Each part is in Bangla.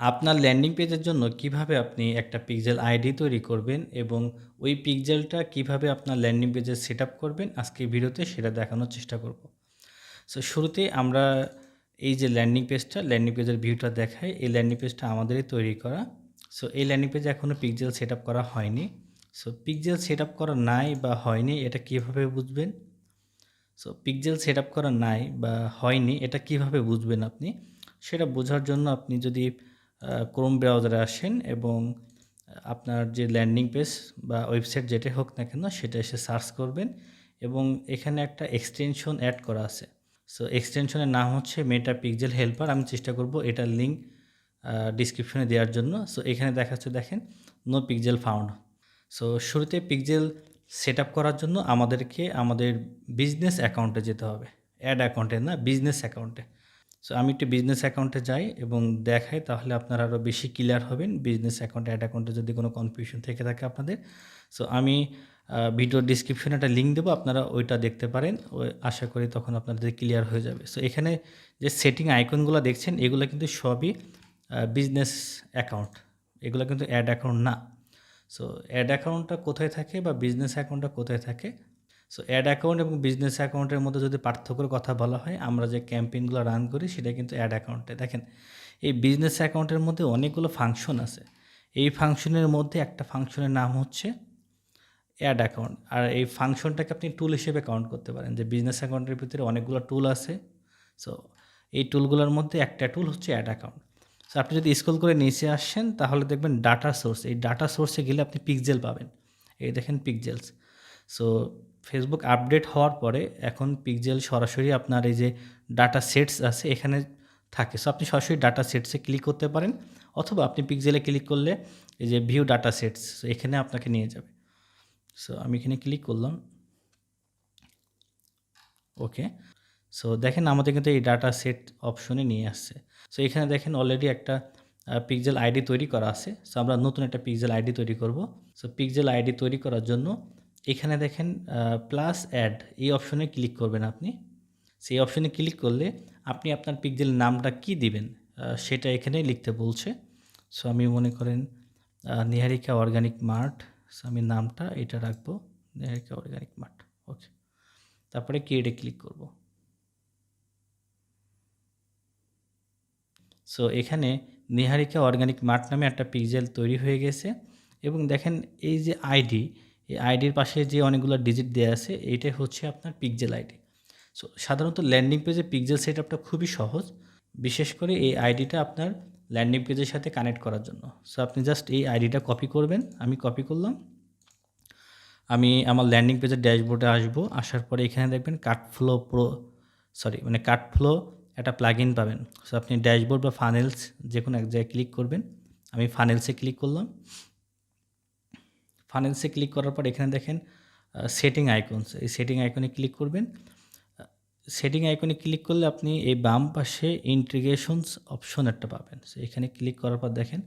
আপনার ল্যান্ডিং পেজের জন্য কীভাবে আপনি একটা পিক্সেল আইডি তৈরি করবেন এবং ওই পিক্সেলটা কীভাবে আপনার ল্যান্ডিং পেজে সেট করবেন আজকে ভিডিওতে সেটা দেখানোর চেষ্টা করব। সো শুরুতে আমরা এই যে ল্যান্ডিং পেজটা, ল্যান্ডিং পেজের ভিউটা দেখাই, এই ল্যান্ডিং পেজটা আমাদেরই তৈরি করা। সো এই ল্যান্ডিং পেজে এখনও পিক্সেল সেট করা হয়নি। সো পিকজেল সেট করা নাই বা হয়নি, এটা কীভাবে বুঝবেন? সো পিকজেল সেট করা নাই বা হয়নি, এটা কীভাবে বুঝবেন আপনি? সেটা বোঝার জন্য আপনি যদি ক্রোম ব্রাউজারে আসেন এবং আপনার যে ল্যান্ডিং পেজ বা ওয়েবসাইট যেটা হোক না কেন সেটা এসে সার্চ করবেন এবং এখানে একটা এক্সটেনশন অ্যাড করা আছে। সো এক্সটেনশনের নাম হচ্ছে মেটা পিক্সেল হেল্পার আমি চেষ্টা করব এটার লিঙ্ক ডিসক্রিপশনে দেওয়ার জন্য। সো এখানে দেখাচ্ছে, দেখেন নো পিক্সেল ফাউন্ড সো শুরুতে পিকজেল সেট আপ করার জন্য আমাদেরকে আমাদের বিজনেস অ্যাকাউন্টে যেতে হবে। অ্যাড অ্যাকাউন্টে না বিজনেস অ্যাকাউন্টে সো আমি একটু বিজনেস অ্যাকাউন্টে যাই এবং দেখাই, তাহলে আপনারা আরও বেশি ক্লিয়ার হবেন বিজনেস অ্যাকাউন্ট অ্যাড অ্যাকাউন্টে যদি কোনো কনফিউশন থেকে থাকে আপনাদের। সো আমি ভিডিও ডিসক্রিপশনে একটা লিঙ্ক দেবো, আপনারা ওইটা দেখতে পারেন। ওই আশা করি তখন আপনাদের ক্লিয়ার হয়ে যাবে। সো এখানে যে সেটিং আইকনগুলো দেখছেন, এগুলো কিন্তু সবই বিজনেস অ্যাকাউন্ট এগুলো কিন্তু অ্যাড অ্যাকাউন্ট না। সো অ্যাড অ্যাকাউন্টটা কোথায় থাকে বা বিজনেস অ্যাকাউন্টটা কোথায় থাকে সো অ্যাড অ্যাকাউন্ট এবং বিজনেস অ্যাকাউন্টের মধ্যে যদি পার্থক্যের কথা বলা হয়, আমরা যে ক্যাম্পেইনগুলো রান করি, সেটা কিন্তু অ্যাড অ্যাকাউন্টে দেখেন, এই বিজনেস অ্যাকাউন্টের মধ্যে অনেকগুলো ফাংশন আছে। এই ফাংশনের মধ্যে একটা ফাংশনের নাম হচ্ছে অ্যাড অ্যাকাউন্ট আর এই ফাংশনটাকে আপনি টুল হিসেবে কাউন্ট করতে পারেন। যে বিজনেস অ্যাকাউন্টের ভিতরে অনেকগুলো টুল আছে। সো এই টুলগুলোর মধ্যে একটা টুল হচ্ছে অ্যাড অ্যাকাউন্ট সো আপনি যদি স্কুল করে নিচে আসেন, তাহলে দেখবেন ডাটা সোর্স এই ডাটা সোর্সে গেলে আপনি পিকজেল পাবেন। এই দেখেন পিকজেলস সো ফেসবুক আপডেট হওয়ার পরে এখন পিকজেল সরাসরি আপনার এই যে ডাটা সেটস আছে, এখানে থাকে। সো আপনি সরাসরি ডাটা সেটসে ক্লিক করতে পারেন, অথবা আপনি পিকজেলে ক্লিক করলে এই যে ভিউ ডাটা সেটস এখানে আপনাকে নিয়ে যাবে। সো আমি এখানে ক্লিক করলাম। ওকে সো দেখেন আমাদের কিন্তু এই ডাটা সেট অপশনে নিয়ে আসছে। সো এখানে দেখেন অলরেডি একটা পিকজেল আইডি তৈরি করা আছে। সো আমরা নতুন একটা পিকজেল আইডি তৈরি করব। সো পিকজেল আইডি তৈরি করার জন্য এখানে দেখেন প্লাস অ্যাড এই অপশনে ক্লিক করবেন আপনি। সেই অপশনে ক্লিক করলে আপনি আপনার পিকজেল নামটা কি দিবেন সেটা এখানে লিখতে বলছে। সো আমি মনে করেন নিহারিকা অর্গানিক মার্ট। সো আমি নামটা এটা রাখব, নিহারিকা অর্গানিক মার্ট। ওকে তারপরে ক্রিয়েটে ক্লিক করব। সো এখানে নিহারিকা অর্গানিক মার্ট নামে একটা পিকজেল তৈরি হয়ে গেছে। এবং দেখেন, এই যে আইডি এই আইডির পাশে যে অনেকগুলো ডিজিট দেওয়া আছে, এইটাই হচ্ছে আপনার পিকজেল আইডি সো সাধারণত ল্যান্ডিং পেজে পিকজেল সেট আপটা খুবই সহজ, বিশেষ করে এই আইডিটা আপনার ল্যান্ডিং পেজের সাথে কানেক্ট করার জন্য। সো আপনি জাস্ট এই আইডিটা কপি করবেন, আমি কপি করলাম। আমি আমার ল্যান্ডিং পেজের ড্যাশবোর্ডে আসব, আসার পরে এখানে দেখবেন কাট ফ্লো প্রো সরি মানে কাট ফ্লো একটা প্লাগ ইন পাবেন। সো আপনি ড্যাশবোর্ড বা ফানেলস যে কোনো এক জায়গায় ক্লিক করবেন। আমি ফানেলসে ক্লিক করলাম। ফানেলসে ক্লিক করার পর এখানে দেখেন সেটিং আইকনস এই সেটিং আইকনে ক্লিক করবেন। সেটিং আইকনে ক্লিক করলে আপনি এই বাম পাশে ইন্টিগ্রেশনস অপশন একটা পাবেন। সো এখানে ক্লিক করার পর দেখেন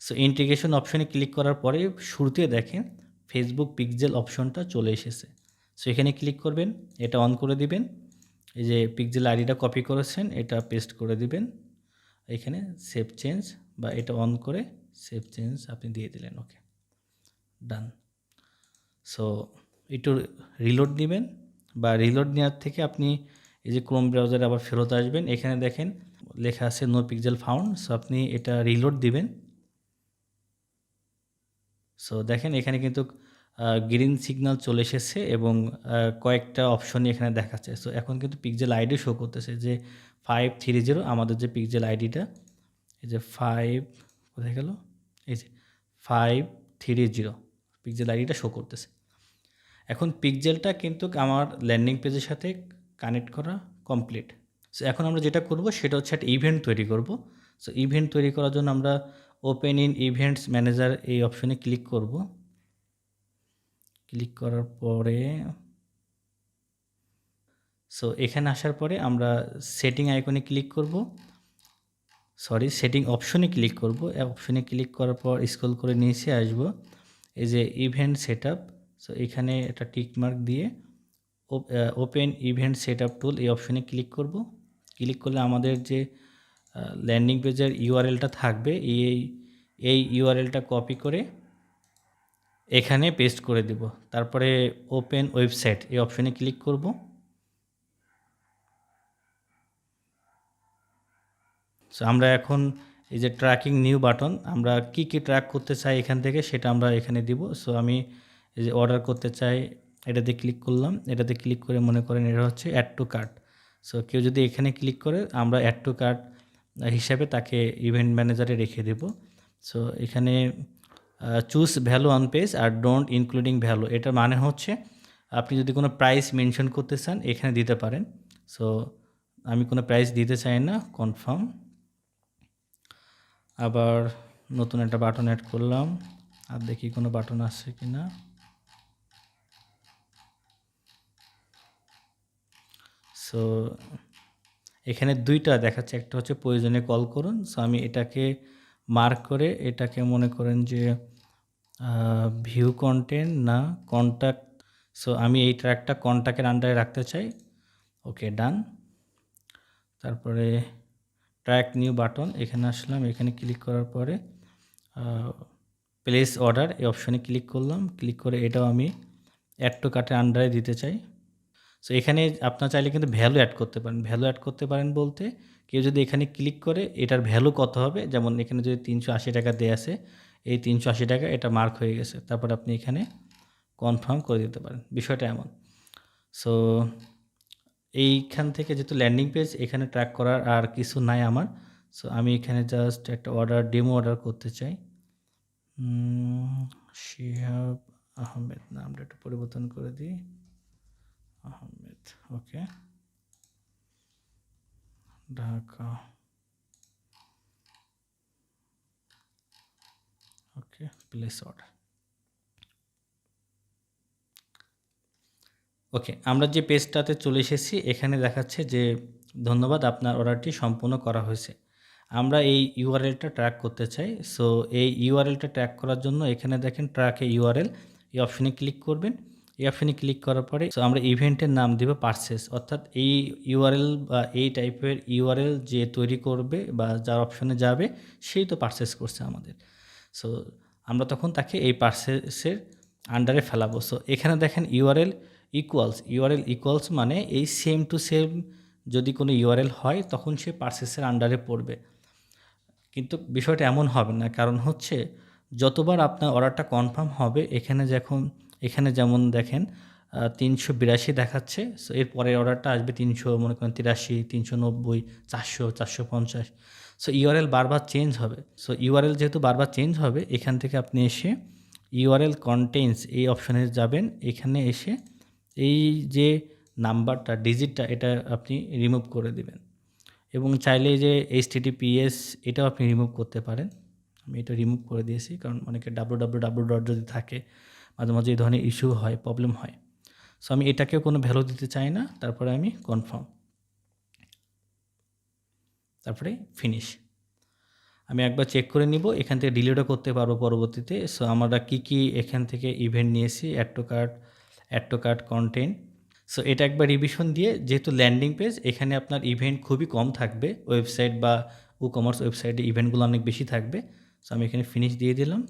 সো ইন্টিগ্রেশন অপশনে ক্লিক করার পরে শুরুতে দেখেন ফেসবুক পিকজেল অপশনটা চলে এসেছে। সো এখানে ক্লিক করবেন, এটা অন করে দিবেন। এই যে পিকজেল আইডিটা কপি করেছেন, এটা পেস্ট করে দিবেন। এখানে সেভ চেঞ্জ বা এটা অন করে সেভ চেঞ্জ আপনি দিয়ে দিলেন ওকে ডান সো একটু রিলোড নেবেন বা রিলোড নেওয়ার থেকে আপনি এই যে ক্রোম ব্রাউজারে আবার ফেরত আসবেন। এখানে দেখেন লেখা আছে নো পিক্সেল ফাউন্ড সো আপনি এটা রিলোড দিবেন। সো দেখেন এখানে কিন্তু গ্রিন সিগন্যাল চলে এসেছে এবং কয়েকটা অপশনই এখানে দেখাচ্ছে। সো এখন কিন্তু পিকজেল আইডি শো করতেছে যে ফাইভ থ্রি জিরো আমাদের যে পিকজেল আইডিটা এই যে ফাইভ কোথায় গেল? এই যে ফাইভ থ্রি জিরো পিকজেল আইডিটা শো করতেছে। এখন পিকজেলটা কিন্তু আমার ল্যান্ডিং পেজের সাথে কানেক্ট করা কমপ্লিট সো এখন আমরা যেটা করব, সেটা হচ্ছে একটা ইভেন্ট তৈরি করব। সো ইভেন্ট তৈরি করার জন্য আমরা ওপেন ইন ইভেন্টস ম্যানেজার এই অপশনে ক্লিক করব। ক্লিক করার পরে সো এখানে আসার পরে আমরা সেটিং আইকনে ক্লিক করব। সরি সেটিং অপশনে ক্লিক করব। অপশনে ক্লিক করার পর স্ক্রল করে নিচে আসব। এই যে ইভেন্ট সেট আপ সো এখানে একটা টিকমার্ক দিয়ে open event set up tool এই অপশনে ক্লিক করব। ক্লিক করলে আমাদের যে ল্যান্ডিং পেজের ইউআরএলটা থাকবে, এই এই ইউআরএলটা কপি করে এখানে পেস্ট করে দিব। তারপরে ওপেন ওয়েবসাইট এই অপশনে ক্লিক করব। সো আমরা এখন এই যে ট্র্যাকিং নিউ বাটন আমরা কি কি ট্র্যাক করতে চাই এখান থেকে সেটা আমরা এখানে দিব। সো আমি এই যে অর্ডার করতে চাই, এটাতে ক্লিক করলাম। এটাতে ক্লিক করে মনে করেন এটা হচ্ছে অ্যাড টু কার্ট সো কেউ যদি এখানে ক্লিক করে, আমরা অ্যাড টু কার্ট হিসাবে তাকে ইভেন্ট ম্যানেজারে রেখে দেব। সো এখানে চুজ ভ্যালু অন পেজ আর ডোন্ট ইনক্লুডিং ভ্যালু এটার মানে হচ্ছে, আপনি যদি কোনো প্রাইস মেনশন করতে চান, এখানে দিতে পারেন। সো আমি কোনো প্রাইস দিতে চাই না কনফার্ম আবার নতুন একটা বাটন অ্যাড করলাম, আর দেখি কোনো বাটন আসছে কি না সো এখানে দুইটা দেখাচ্ছে, একটা হচ্ছে প্রয়োজনে কল করুন। সো আমি এটাকে মার্ক করে এটাকে মনে করেন যে ভিউ কন্টেন্ট না কন্ট্যাক্ট সো আমি এই ট্র্যাকটা কন্ট্যাক্টের আন্ডারে রাখতে চাই। ওকে ডান তারপরে ট্র্যাক নিউ বাটন এখানে আসলাম, এখানে ক্লিক করার পরে প্লেস অর্ডার এই অপশনে ক্লিক করলাম ক্লিক করে এটাও আমি অ্যাড টু কার্টের আন্ডারে দিতে চাই। সো এখানে আপনার চাইলে কিন্তু ভ্যালু অ্যাড করতে পারেন। ভ্যালু অ্যাড করতে পারেন বলতে, কেউ যদি এখানে ক্লিক করে, এটার ভ্যালু কত হবে? যেমন এখানে যদি তিনশো আশি টাকা দেওয়া আছে, এই তিনশো আশি টাকা এটা মার্ক হয়ে গেছে। তারপর আপনি এখানে কনফার্ম করে দিতে পারেন। বিষয়টা এমন। সো এইখান থেকে যেহেতু ল্যান্ডিং পেজ এখানে ট্র্যাক করার আর কিছু নাই আমার। সো আমি এখানে জাস্ট একটা অর্ডার ডেমো অর্ডার করতে চাই। শিহাব আহমেদ নামটা একটু পরিবর্তন করে দিই। Ahmed okay Dhaka. Okay place order okay আমরা যে পেজটাতে চলে এসেছি, এখানে দেখাচ্ছে যে ধন্যবাদ, আপনার অর্ডারটি সম্পূর্ণ করা হয়েছে। আমরা এই ইউআরএলটা ট্র্যাক করতে চাই। সো এই ইউআরএলটা ট্র্যাক করার জন্য এখানে দেখেন ট্র্যাকে ইউআরএল এই অপশনে ক্লিক করবেন। এই অপশনে ক্লিক করার পরে সো আমরা ইভেন্টের নাম দেব পার্সেস অর্থাৎ এই ইউআরএল বা এই টাইপের ইউআরএল যে তৈরি করবে বা যার অপশনে যাবে, সেই তো পার্সেস করছে আমাদের। সো আমরা তখন তাকে এই পার্সেসের আন্ডারে ফেলাবো। সো এখানে দেখেন ইউআরএল ইকুয়ালস ইউআরএল ইকুয়ালস মানে এই সেম টু সেম যদি কোনো ইউআরএল হয়, তখন সে পার্সেসের আন্ডারে পড়বে। কিন্তু বিষয়টা এমন হবে না, কারণ হচ্ছে যতবার আপনার অর্ডারটা কনফার্ম হবে, এখানে যখন, এখানে যেমন দেখেন তিনশো বিরাশি দেখাচ্ছে সো এর পরের অর্ডারটা আসবে তিনশো, মনে করেন তিরাশি, তিনশো নব্বই, চারশো চারশো পঞ্চাশ। সো ইউআরএল বারবার চেঞ্জ হবে। সো ইউআরএল যেহেতু বারবার চেঞ্জ হবে, এখান থেকে আপনি এসে ইউআরএল কন্টেন্টস এই অপশানে যাবেন, এখানে এসে এই যে নাম্বারটা ডিজিটটা এটা আপনি রিমুভ করে দিবেন। এবং চাইলে যে এইচ টিটিপিএস এটাও আপনি রিমুভ করতে পারেন। আমি এটা রিমুভ করে দিয়েছি, কারণ অনেকে ডাব্লু ডাব্লু ডাব্লু ডট যদি থাকে মাঝে মাঝে এই ধরনের ইস্যু হয় প্রবলেম হয় সো আমি এটাকেও কোনো ভ্যালু দিতে চাই না তারপরে আমি কনফার্ম তারপরে ফিনিশ আমি একবার চেক করে নিব এখান থেকে ডিলিটও করতে পারব পরবর্তীতে সো আমরা কী কী এখান থেকে ইভেন্ট নিয়েছি add to card add content so এটা একবার রিভিশন দিয়ে যেহেতু ল্যান্ডিং পেজ এখানে আপনার ইভেন্ট খুবই কম থাকবে। ওয়েবসাইট বা ই কমার্স ওয়েবসাইটে ইভেন্টগুলো অনেক বেশি থাকবে। সো আমি এখানে ফিনিশ দিয়ে দিলাম।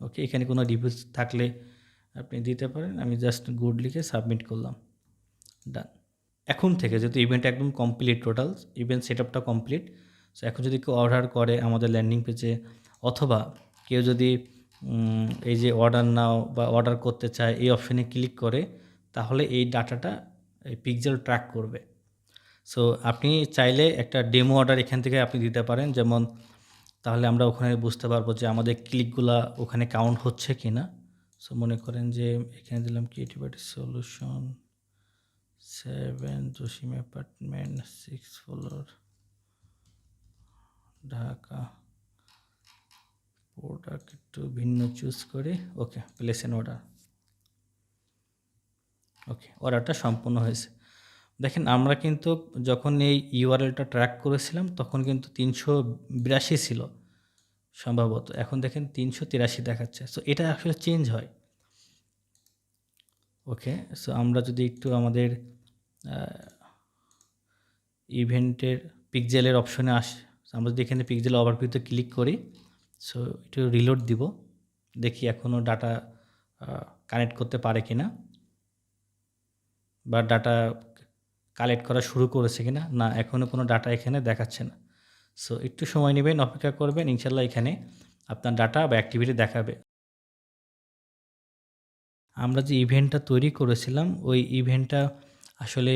ওকে এখানে কোনো রিভিউজ থাকলে আপনি দিতে পারেন। আমি জাস্ট গুড লিখে সাবমিট করলাম। ডান এখন থেকে যেহেতু ইভেন্ট একদম কমপ্লিট টোটাল ইভেন্ট সেট আপটা কমপ্লিট সো এখন যদি কেউ অর্ডার করে আমাদের ল্যান্ডিং পেজে অথবা কেউ যদি এই যে অর্ডার নাও বা অর্ডার করতে চায়, এই অপশানে ক্লিক করে, তাহলে এই ডাটাটা এই পিকজেল ট্র্যাক করবে। সো আপনি চাইলে একটা ডেমো অর্ডার এখান থেকে আপনি দিতে পারেন, যেমন তাহলে আমরা ওখানে বুঝতে পারব যে আমাদের ক্লিকগুলা ওখানে কাউন্ট হচ্ছে কি না সো মনে করেন যে এখানে দিলাম creativity solution seven Jasim apartment six floor Dhaka. Product একটু ভিন্ন চুজ করে। Okay place an order okay অর্ডারটা সম্পূর্ণ হয়েছে। দেখেন, আমরা কিন্তু যখন এই ইউআরএলটা ট্র্যাক করেছিলাম, তখন কিন্তু তিনশো বিরাশি ছিল সম্ভবত। এখন দেখেন, তিনশো তিরাশি দেখাচ্ছে। সো এটা আসলে চেঞ্জ হয়। ওকে সো আমরা যদি একটু আমাদের ইভেন্টের পিকজেলের অপশনে আস, আমরা যদি এখানে পিক্সেল ওভারভিউতে ক্লিক করি সো একটু রিলোড দিব। দেখি এখনও ডাটা কানেক্ট করতে পারে কি না বা ডাটা কালেক্ট করা শুরু করেছে কিনা। না, এখনও কোনো ডাটা এখানে দেখাচ্ছে না। সো একটু সময় নেবেন, অপেক্ষা করবেন ইনশাল্লাহ এখানে আপনার ডাটা বা অ্যাক্টিভিটি দেখাবে। আমরা যে ইভেন্টটা তৈরি করেছিলাম, ওই ইভেন্টটা আসলে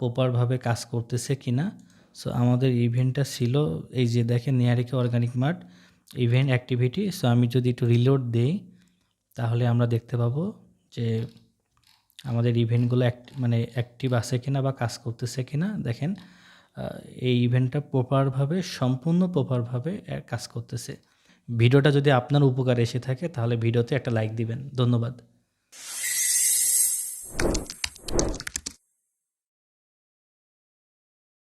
প্রপারভাবে কাজ করতেছে কি না সো আমাদের ইভেন্টটা ছিল, এই যে দেখেন নিয়ারিকে organic mart event activity so আমি যদি একটু রিলোড দেই, তাহলে আমরা দেখতে পাবো যে আমাদের ইভেন্টগুলো মানে অ্যাক্টিভ আছে কিনা বা কাজ করতেছে কিনা। দেখেন এই ইভেন্টটা প্রপারভাবে সম্পূর্ণ প্রপারভাবে কাজ করতেছে। ভিডিওটা যদি আপনার উপকার এসে থাকে, তাহলে ভিডিওতে একটা লাইক দিবেন। ধন্যবাদ।